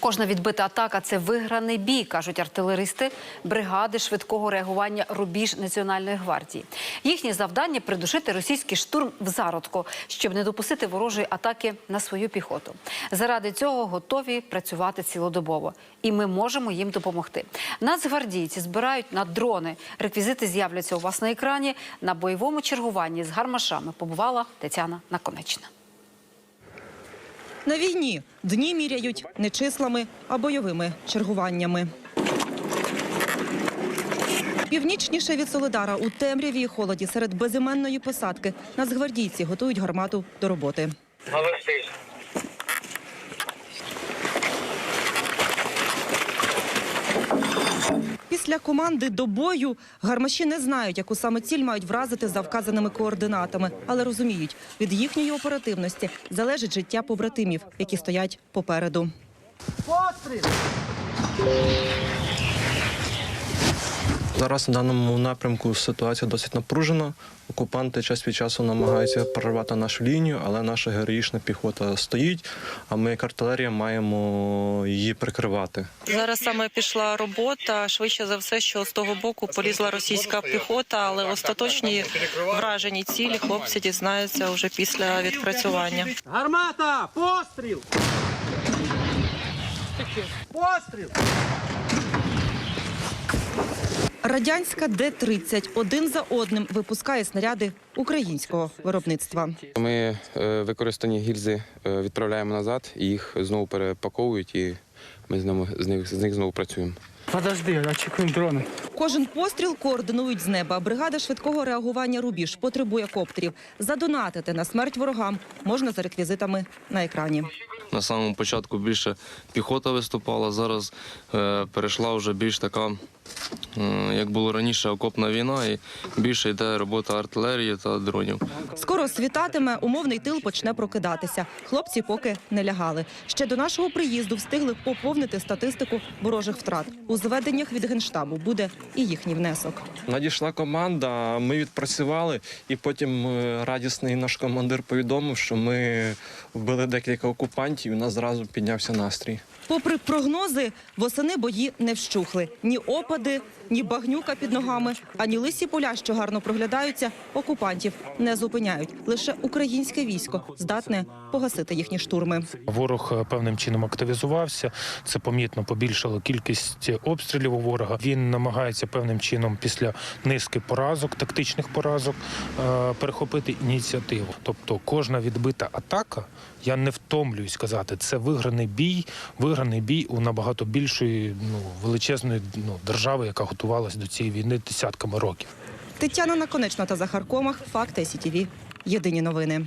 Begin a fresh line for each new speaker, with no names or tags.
Кожна відбита атака це виграний бій, кажуть артилеристи бригади швидкого реагування Рубіж Національної гвардії. Їхнє завдання придушити російський штурм в зародку, щоб не допустити ворожої атаки на свою піхоту. Заради цього готові працювати цілодобово, і ми можемо їм допомогти. Нацгвардійці збирають на дрони. Реквізити з'являться у вас на екрані. На бойовому чергуванні з гармашами побувала Тетяна Наконечна.
На війні дні міряють не числами, а бойовими чергуваннями. Північніше від Солидара у темряві і холоді серед безіменної посадки нацгвардійці готують гармату до роботи.
Молодцы.
Після команди до бою гармаші не знають, яку саме ціль мають вразити за вказаними координатами, але розуміють, від їхньої оперативності залежить життя побратимів, які стоять попереду.
Зараз на даному напрямку ситуація досить напружена. Окупанти час від часу намагаються прорвати нашу лінію, але наша героїчна піхота стоїть. А ми, як артилерія, маємо її прикривати.
Зараз саме пішла робота. Швидше за все, що з того боку полізла російська піхота, але остаточні вражені цілі хлопці дізнаються вже після відпрацювання.
Гармата! Постріл! Постріл!
Радянська Д-30 один за одним випускає снаряди українського виробництва.
Ми е, використані гільзи е, відправляємо назад, і їх знову перепаковують, і ми з ними з них, з них знову працюємо.
Подожди, очікуємо дрони.
Кожен постріл координують з неба. Бригада швидкого реагування «Рубіж» потребує коптерів. Задонатити на смерть ворогам можна за реквізитами на екрані.
На самому початку більше піхота виступала, зараз е, перейшла вже більш така, е, як було раніше, окопна війна, і більше йде робота артилерії та дронів.
Скоро світатиме, умовний тил почне прокидатися. Хлопці поки не лягали. Ще до нашого приїзду встигли поповнити статистику ворожих втрат. У зведеннях від генштабу буде і їхній внесок.
Надійшла команда, ми відпрацювали, і потім е, радісний наш командир повідомив, що ми вбили декілька окупантів, і у нас зразу піднявся настрій.
Попри прогнози, восени бої не вщухли. Ні опади, ні багнюка під ногами, ані лисі поля, що гарно проглядаються, окупантів не зупиняють. Лише українське військо здатне погасити їхні штурми.
Ворог е, певним чином активізувався. Це помітно побільшало кількість обстрілів у ворога. Він намагається певним чином після низки поразок, тактичних поразок, е, перехопити ініціативу. Тобто, кожна відбита атака, я не втомлююсь сказати, це виграний бій, виграний бій у набагато більшої ну величезної ну, держави, яка готувалася до цієї війни десятками років.
Тетяна Наконечна та Захар Комах. Факти СІТІВІ. Єдині новини.